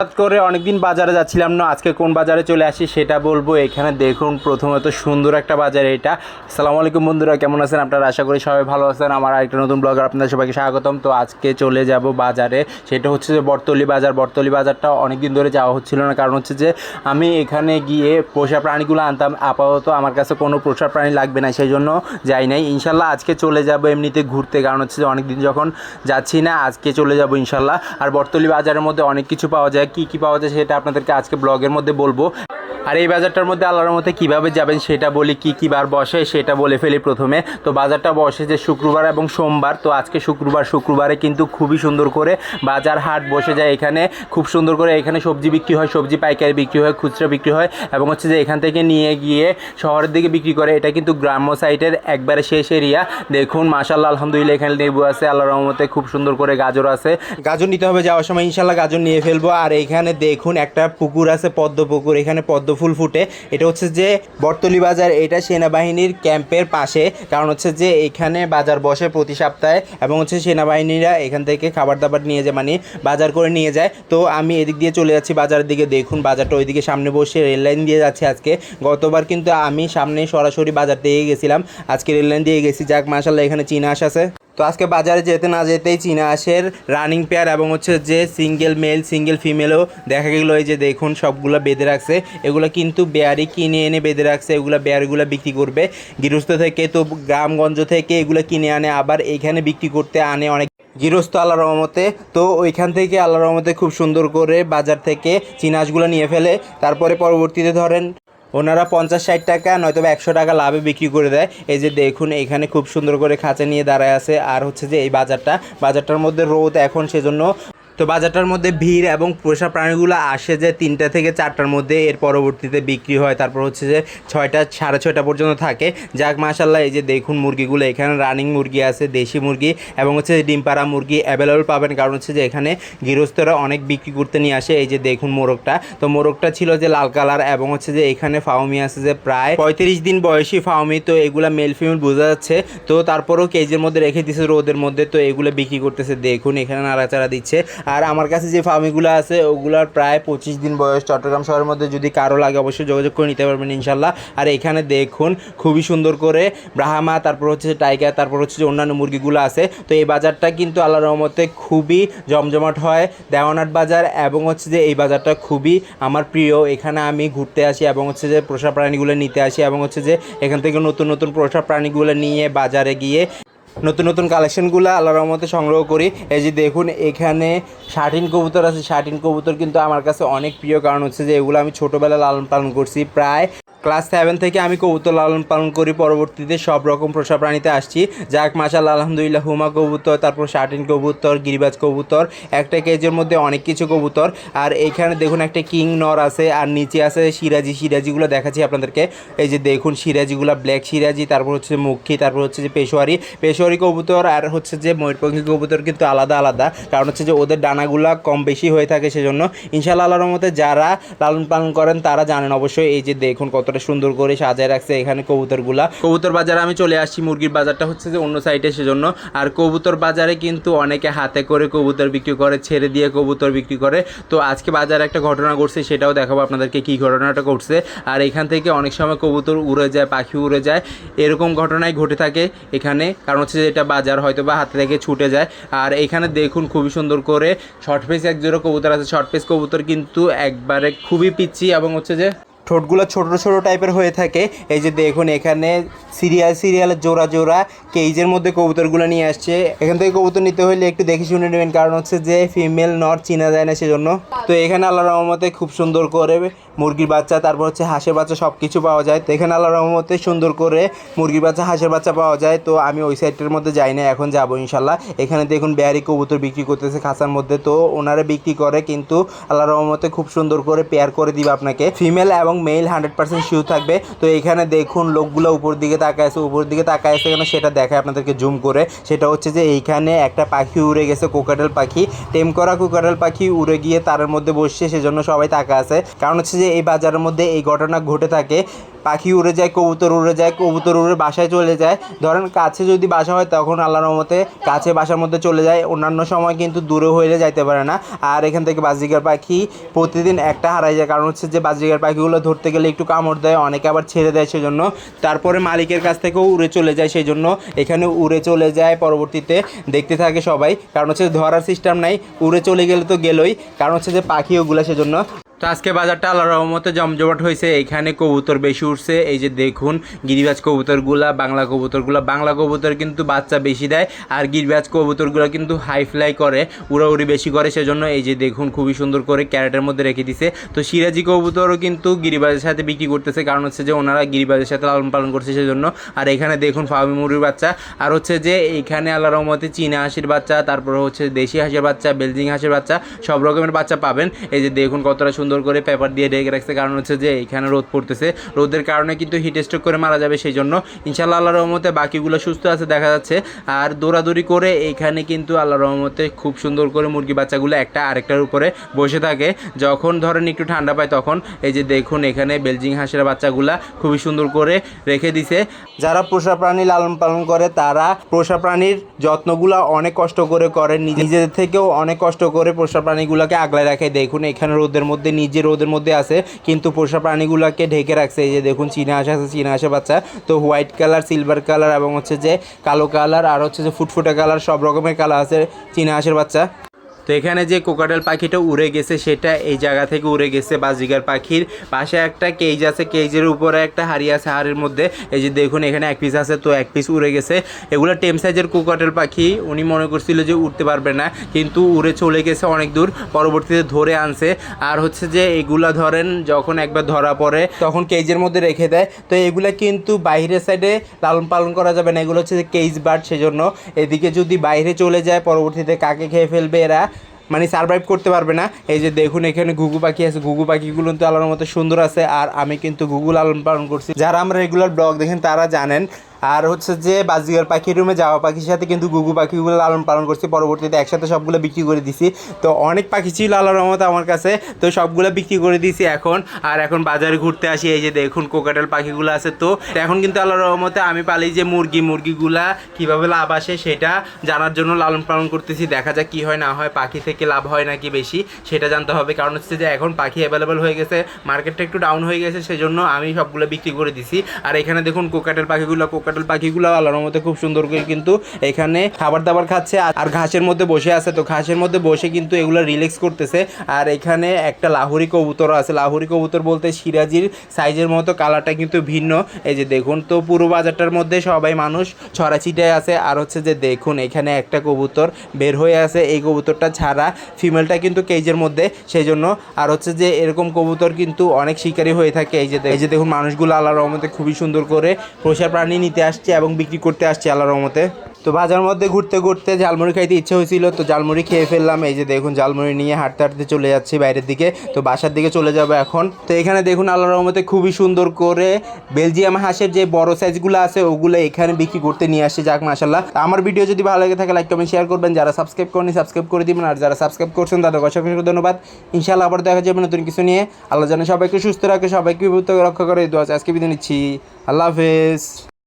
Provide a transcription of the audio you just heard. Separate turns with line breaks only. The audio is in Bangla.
হঠাৎ করে অনেকদিন বাজারে যাচ্ছিলাম না, আজকে কোন বাজারে চলে আসি সেটা বলব। এখানে দেখুন প্রথমত সুন্দর একটা বাজার এটা। আসসালামু আলাইকুম বন্ধুরা, কেমন আছেন? আপনারা আশা করি সবাই ভালো আছেন। আমার আরেকটা নতুন ব্লগার, আপনাদের সবাইকে স্বাগতম। তো আজকে চলে যাব বাজারে। সেটা হচ্ছে যে বর্তলি বাজার। বর্তলি বাজারটা অনেক দিন ধরে যাওয়া হচ্ছিল না। কারণ হচ্ছে যে আমি এখানে গিয়ে পোষা প্রাণীগুলো আনতাম। আপাতত আমার কাছে কোনো পোষা প্রাণী লাগবে না, সেই জন্য যাই নাই। ইনশাল্লাহ আজকে চলে যাব এমনিতে ঘুরতে। কারণ হচ্ছে যে অনেক দিন যখন যাচ্ছি না, আজকে চলে যাব ইনশাল্লাহ। আর বর্তলি বাজারের মধ্যে অনেক কিছু পাওয়া যায়। কি কি পাওয়া যায় সেটা আপনাদেরকে আজকে ব্লগের মধ্যে বলব। আর এই বাজারটার মধ্যে আল্লাহর মধ্যে কীভাবে যাবেন সেটা বলি, কি কি বার বসে সেটা বলে ফেলি প্রথমে। তো বাজারটা বসে যে শুক্রবার এবং সোমবার, তো আজকে শুক্রবার, শুক্রবারে কিন্তু খুবই সুন্দর করে বাজার হাট বসে যায় এখানে। খুব সুন্দর করে এখানে সবজি বিক্রি হয়, সবজি পাইকারি বিক্রি হয়, খুচরা বিক্রি হয় এবং হচ্ছে যে এখান থেকে নিয়ে গিয়ে শহরের দিকে বিক্রি করে। এটা কিন্তু গ্রাম্য সাইটের একবারে শেষ এরিয়া। দেখুন মাশাল্লাহ আলহামদুলিল্লাহ, এখানে লেবু আছে আল্লাহ রহমতে খুব সুন্দর করে গাজর আছে। গাজর নিতে হবে যাওয়ার সময় ইনশাল্লাহ গাজর নিয়ে ফেলব। আর এখানে দেখুন একটা পুকুর আছে, পদ্ম পুকুর। এখানে পদ্ম ফুল ফুটে। এটা হচ্ছে যে বর্তলি বাজার, এটা সেনাবাহিনীর ক্যাম্পের পাশে। কারণ হচ্ছে যে এখানে বাজার বসে প্রতি সপ্তাহে এবং হচ্ছে সেনাবাহিনীরা এখান থেকে খাবার দাবার নিয়ে যায় মানে বাজার করে নিয়ে যায়। তো আমি এদিক দিয়ে চলে যাচ্ছি বাজারের দিকে। দেখুন, বাজারটা ওইদিকে সামনে বসে রেল লাইন দিয়ে যাচ্ছে আজকে। গতবার কিন্তু আমি সামনে সরাসরি বাজার দিয়ে গেছিলাম। আজকে রেল লাইন দিয়ে গেছি। যাক মাসাল্লাহ এখানে চীনা আস আছে। তো আজকে বাজারে যেতে না যেতেই চীনা আঁশের রানিং পেয়ার এবং হচ্ছে যে সিঙ্গেল মেল সিঙ্গেল ফিমেলও দেখা গেলো। এই যে দেখুন, সবগুলো বেঁধে রাখছে। এগুলো কিন্তু বেয়ারি কিনে এনে বেঁধে রাখছে। এগুলো বেয়ারিগুলো বিক্রি করবে। গৃহস্থ থেকে তো গ্রামগঞ্জ থেকে এগুলো কিনে আনে, আবার এইখানে বিক্রি করতে আনে অনেক। গৃহস্থ আল্লাহ রহমতে, তো ওইখান থেকে আল্লাহ রহমতে খুব সুন্দর করে বাজার থেকে চিনাশগুলো নিয়ে ফেলে। তারপরে পরবর্তীতে ধরেন ওনারা পঞ্চাশ ষাট টাকা, নয়তো বা একশো টাকা লাভে বিক্রি করে দেয়। এই যে দেখুন, এখানে খুব সুন্দর করে খাঁচা নিয়ে দাঁড়ায় আছে। আর হচ্ছে যে এই বাজারটা, বাজারটার মধ্যে রোদ এখন সেজন্য তো বাজারটার মধ্যে ভিড় এবং পোষা প্রাণীগুলো আসে যে তিনটা থেকে চারটার মধ্যে এর পরবর্তীতে বিক্রি হয়। তারপর হচ্ছে যে ছয়টা, সাড়ে ছয়টা পর্যন্ত থাকে। যাক মাশাল্লাহ এই যে দেখুন মুরগিগুলো, এখানে রানিং মুরগি আছে, দেশি মুরগি এবং হচ্ছে যে ডিম পাড়া মুরগি অ্যাভেলেবল পাবেন। কারণ হচ্ছে যে এখানে গৃহস্থরা অনেক বিক্রি করতে নিয়ে আসে। এই যে দেখুন মোরগটা। তো মোরগটা ছিল যে লাল কালার এবং হচ্ছে যে এখানে ফাউমি আছে যে প্রায় পঁয়ত্রিশ দিন বয়সী ফাউমি তো এগুলো মেল ফিমেল বোঝা যাচ্ছে। তো তারপরেও কেজির মধ্যে রেখে দিচ্ছে রোদের মধ্যে। তো এগুলো বিক্রি করতেছে। দেখুন, এখানে নাড়াচাড়া দিচ্ছে। আর আমার কাছে যে ফার্মিগুলো আছে, ওগুলার প্রায় পঁচিশ দিন বয়স চট্টগ্রাম শহরের মধ্যে যদি কারও লাগে অবশ্যই যোগাযোগ করে নিতে পারবেন ইনশাল্লাহ। আর এখানে দেখুন, খুবই সুন্দর করে ব্রাহ্মা, তারপর হচ্ছে টাইগার, তারপর হচ্ছে যে অন্যান্য মুরগিগুলো আছে। তো এই বাজারটা কিন্তু আল্লাহ রহমতে খুবই জমজমাট হয়। দেওয়ানাট বাজার এবং হচ্ছে যে এই বাজারটা খুবই আমার প্রিয়। এখানে আমি ঘুরতে আসি এবং হচ্ছে যে পোষা প্রাণীগুলো নিতে আসি এবং হচ্ছে যে এখান থেকে নতুন নতুন পোষা প্রাণীগুলো নিয়ে বাজারে গিয়ে নতুন নতুন কালেকশনগুলো আল্লাহ রহমতে সংগ্রহ করি। এই যে দেখুন, এখানে শার্টিন কবুতর আছে। শার্টিন কবুতর কিন্তু আমার কাছে অনেক প্রিয় কারণ হচ্ছে যে এগুলো আমি ছোটোবেলায় লালন পালন করছি প্রায় ক্লাস সেভেন থেকে আমি কবুতর লালন পালন করি। পরবর্তীতে সব রকম পোষা প্রাণীতে আসছি। যাক মাসাল আলহামদুলিল্লাহ, হুমা কবুতর, তারপর শার্টিন কবুতর, গিরিবাজ কবুতর, একটা কেজের মধ্যে অনেক কিছু কবুতর। আর এইখানে দেখুন একটা কিং নর আছে, আর নিচে আছে সিরাজি। সিরাজিগুলো দেখাচ্ছি আপনাদেরকে। এই যে দেখুন সিরাজিগুলো, ব্ল্যাক সিরাজি, তারপর হচ্ছে মুখী তারপর হচ্ছে যে পেশোয়ারি। পেশোয়ারি কবুতর আর হচ্ছে যে ময়ূরপঙ্খী কবুতর কিন্তু আলাদা আলাদা। কারণ হচ্ছে যে ওদের ডানাগুলো কম বেশি হয়ে থাকে সেজন্য। ইনশাআল্লাহ, আল্লাহর মতে যারা লালন পালন করেন, তারা জানেন অবশ্যই। এই যে দেখুন কতটা সুন্দর করে সাজায় রাখছে এখানে কবুতরগুলা। কবুতর বাজারে আমি চলে আসছি, মুরগির বাজারটা হচ্ছে যে অন্য সাইডে সেজন্য। আর কবুতর বাজারে কিন্তু অনেকে হাতে করে কবুতর বিক্রি করে, ছেড়ে দিয়ে কবুতর বিক্রি করে। তো আজকে বাজারে একটা ঘটনা ঘটছে, সেটাও দেখাবো আপনাদেরকে কি ঘটনাটা ঘটছে। আর এখান থেকে অনেক সময় কবুতর উড়ে যায়, পাখি উড়ে যায়, এরকম ঘটনাই ঘটে থাকে এখানে। কারণ হচ্ছে যে এটা বাজার হয়তো বা হাতে থেকে ছুটে যায়। আর এখানে দেখুন খুবই সুন্দর করে শর্ট পেস এক জোড়া কবুতর আছে। শর্ট পেস কবুতর কিন্তু একবারে খুবই পিচ্ছি এবং হচ্ছে যে ঠোঁটগুলো ছোট ছোট টাইপের হয়ে থাকে। এই যে দেখুন, এখানে সিরিয়াল সিরিয়ালের জোড়া জোড়া কেজের মধ্যে কবুতরগুলো নিয়ে আসছে। এখান থেকে কবুতর নিতে হলে একটু দেখে শুনে নেবেন, কারণ হচ্ছে যে ফিমেল নর চিনা যায় না সেজন্য। তো এখানে আল্লাহ রহমতে খুব সুন্দর করে মুরগির বাচ্চা, তারপর হচ্ছে হাঁসের বাচ্চা সব কিছু পাওয়া যায়। তো এখানে আল্লাহ রহমতে সুন্দর করে মুরগির বাচ্চা, হাঁসের বাচ্চা পাওয়া যায়। তো আমি ওই সাইডটার মধ্যে যাই না, এখন যাব ইনশাল্লাহ এখানে দেখুন বেয়ারি কবুতর বিক্রি করতেছে খাঁচার মধ্যে। তো ওনারা বিক্রি করে, কিন্তু আল্লাহ রহমতে খুব সুন্দর করে পেয়ার করে দিবে আপনাকে। ফিমেল এবং মেল হান্ড্রেড পার্সেন্ট শিউ থাকবে। তো এখানে দেখুন, লোকগুলো উপর দিকে তাকায় আছে উপর দিকে তাকায় আছে কেন সেটা দেখায় আপনাদেরকে জুম করে। সেটা হচ্ছে যে এইখানে একটা পাখি উড়ে গেছে কোকাটেল পাখি। টেম করা কোকাটেল পাখি উড়ে গিয়ে তারের মধ্যে বসছে, সেজন্য সবাই তাকা আছে। কারণ হচ্ছে যে এই বাজারের মধ্যে এই ঘটনা ঘটে থাকে। পাখি উড়ে যায়, কবুতর উড়ে যায়, কবুতর উড়ে বাসায় চলে যায়। ধরেন কাছে যদি বাসা হয়, তখন আল্লাহর মতে কাছে বাসার মধ্যে চলে যায়। অন্যান্য সময় কিন্তু দূরে হইলে যাইতে পারে না। আর এখান থেকে বাজিকার পাখি প্রতিদিন একটা হারাই যায়। কারণ হচ্ছে যে বাজিকার পাখিগুলো ধরতে গেলে একটু কামড় দেয়, অনেকে আবার ছেড়ে দেয় সেজন্য। তারপরে মালিকের কাছ থেকেও উড়ে চলে যায় সেই জন্য এখানে উড়ে চলে যায় পরবর্তীতে। দেখতে থাকে সবাই। কারণ হচ্ছে ধরার সিস্টেম নাই। উড়ে চলে গেলে তো গেলই। কারণ হচ্ছে যে পাখি ওগুলো সেজন্য তো আজকে বাজারটা আল্লাহ রহমতে জমজমাট হয়েছে। এখানে কবুতর বেশি উঠছে। এই যে দেখুন, গিরিবাজ কবুতরগুলা, বাংলা কবুতরগুলা। বাংলা কবুতর কিন্তু বাচ্চা বেশি দেয় আর গিরিবাজ কবুতরগুলো কিন্তু হাই ফ্লাই করে, উড়াউড়ি বেশি করে। সেজন্য এই যে দেখুন, খুবই সুন্দর করে ক্যারেটের মধ্যে রেখে দিছে। তো সিরাজি কবুতরও কিন্তু গিরিবাজের সাথে বিক্রি করতেছে। কারণ হচ্ছে যে ওনারা গিরিবাজের সাথে লালন পালন করছে সেজন্য। আর এখানে দেখুন ফার্মি মুরগির বাচ্চা। আর হচ্ছে যে এইখানে আল্লাহ রহমতে চীনা হাঁসির বাচ্চা, তারপর হচ্ছে দেশি হাঁসের বাচ্চা বেলজিং হাঁসের বাচ্চা, সব রকমের বাচ্চা পাবেন। এই যে দেখুন, কতটা সুন্দর করে পেপার দিয়ে ঢেকে রাখছে। কারণ হচ্ছে যে এখানে রোদ পড়তেছে। রোদের কারণে কিন্তু হিট স্ট্রোক করে মারা যাবে সেই জন্য ইনশাল্লাহ আল্লাহ রহমতে বাকিগুলো সুস্থ আছে দেখা যাচ্ছে। আর দৌড়াদৌড়ি করে এখানে কিন্তু আল্লাহ রহমতে খুব সুন্দর করে মুরগি বাচ্চাগুলো একটা আরেকটার উপরে বসে থাকে। যখন ধরেন একটু ঠান্ডা পায় তখন এই যে দেখুন এখানে বেলজিং হাঁসের বাচ্চাগুলা খুবই সুন্দর করে রেখে দিছে। যারা পোষা প্রাণী লালন পালন করে তারা পোষা প্রাণীর যত্নগুলা অনেক কষ্ট করে করেন নিজেদের থেকেও অনেক কষ্ট করে পোষা প্রাণীগুলোকে আগলায় রাখে। দেখুন এখানে রোদের মধ্যে নিজে রোদের মধ্যে আছে, কিন্তু পোষা প্রাণীগুলোকে ঢেকে রাখছে। এই যে দেখুন, চীনা আসে আছে, চীনা আসে বাচ্চা। তো হোয়াইট কালার, সিলভার কালার এবং হচ্ছে যে কালো কালার, আর হচ্ছে যে ফুটফুটে কালার, সব রকমের কালার আছে চীনা হাঁসের বাচ্চা। তো এখানে যে কোকাটেল পাখিটা উড়ে গেছে, সেটা এই জায়গা থেকে উড়ে গেছে বাজিগার পাখির। পাশে একটা কেজ আছে কেজের উপরে একটা হাড়ি আছে, হাড়ির মধ্যে। এই যে দেখুন, এখানে এক পিস আছে, তো এক পিস উড়ে গেছে। এগুলো টেম সাইজের কোকাটেল পাখি, উনি মনে করছিল যে উঠতে পারবে না, কিন্তু উড়ে চলে গেছে অনেক দূর, পরবর্তীতে ধরে আনছে। আর হচ্ছে যে এগুলা ধরেন, যখন একবার ধরা পড়ে, তখন কেজের মধ্যে রেখে দেয়। তো এগুলা কিন্তু বাইরের সাইডে লালন পালন করা যাবে না, এগুলো হচ্ছে কেজ বার্ড সেজন্য। এদিকে যদি বাইরে চলে যায়, পরবর্তীতে কাকে খেয়ে ফেলবে এরা? মানে সার্ভাইভ করতে পারবে না। এই যে দেখুন, এখানে ঘুঘু পাখি আছে। ঘুঘু পাখিগুলো তো আলোর মতো সুন্দর আছে। আর আমি কিন্তু গুগল আলম পালন করছি। যারা আমরা রেগুলার ব্লগ দেখেন, তারা জানেন আর হচ্ছে যে বাজিগার পাখির রুমে যাওয়া পাখির সাথে কিন্তু গুগু পাখিগুলো লালন পালন করছি। পরবর্তীতে একসাথে সবগুলো বিক্রি করে দিছি। তো অনেক পাখি ছিল আল্লাহর রহমত আমার কাছে। তো সবগুলো বিক্রি করে দিছি এখন। আর এখন বাজারে ঘুরতে আসি, এই যে দেখুন কোকাটেল পাখিগুলো আছে তো। এখন কিন্তু আল্লাহর রহমতে আমি পালি যে মুরগি, মুরগিগুলা কীভাবে লাভ আসে সেটা জানার জন্য লালন পালন করতেছি। দেখা যাক কি হয় না হয়, পাখি থেকে লাভ হয় নাকি বেশি সেটা জানতে হবে। কারণ হচ্ছে যে এখন পাখি অ্যাভেলেবেল হয়ে গেছে মার্কেটটা একটু ডাউন হয়ে গেছে, সেজন্য আমি সবগুলো বিক্রি করে দিছি। আর এখানে দেখুন কোকাটেল পাখিগুলো, কোকাটেল পাখিগুলো আল্লাহর মধ্যে খুব সুন্দর করে কিন্তু এখানে খাবার দাবার খাচ্ছে আর- ঘাসের মধ্যে বসে আছে। তো ঘাসের মধ্যে বসে কিন্তু এগুলো রিল্যাক্স করতেছে। আর এখানে একটা লাহুরি কবুতর আছে। লাহুরি কবুতর বলতে সিরাজির সাইজের মতো কালারটা কিন্তু ভিন্ন। এই যে দেখুন তো, পুরো বাজারটার মধ্যে সবাই মানুষ ছড়াছিটায় আছে। আর হচ্ছে যে দেখুন, এখানে একটা কবুতর বের হয়ে আছে। এই কবুতরটা ছাড়া ফিমেলটা কিন্তু কেজের মধ্যে। সেই জন্য আর হচ্ছে যে এরকম কবুতর কিন্তু অনেক শিকারী হয়ে থাকে। এই যে এই যে দেখুন, মানুষগুলো আল্লাহর রহমতে খুবই সুন্দর করে পোষা প্রাণী নিতে আসছে এবং বিক্রি করতে আসছে আল্লাহর রহমতে। তো বাজার মধ্যে ঘুরতে ঘুরতে ঝালমুড়ি খাইতে ইচ্ছে হয়েছিল, তো ঝালমুড়ি খেয়ে ফেললাম। এই যে দেখুন, ঝালমুড়ি নিয়ে হাঁটতে হাঁটতে চলে যাচ্ছি বাইরের দিকে। তো বাসার দিকে চলে যাব এখন। তো এখানে দেখুন, আল্লাহর রহমতে খুবই সুন্দর করে বেলজিয়াম হাঁসের যে বড় সাইজগুলো আছে, ওগুলো এখানে বিক্রি করতে নিয়ে আসছে যাক মাসাল্লাহ আমার ভিডিও যদি ভালো লাগে থাকে লাইক কমেন্ট শেয়ার করবেন। যারা সাবস্ক্রাইব করেনি সাবস্ক্রাইব করে দিবেন। আর যারা সাবস্ক্রাইব করছেন, তাদের অসংখ্য ধন্যবাদ। ইনশাআল্লাহ আবার দেখা যাবে নতুন কিছু নিয়ে। আল্লাহ জানে সবাইকে সুস্থ রাখে, সবাইকে থেকে রক্ষা করে। চাই। আজকে বিদায় নিচ্ছি। আল্লাহ হাফেজ।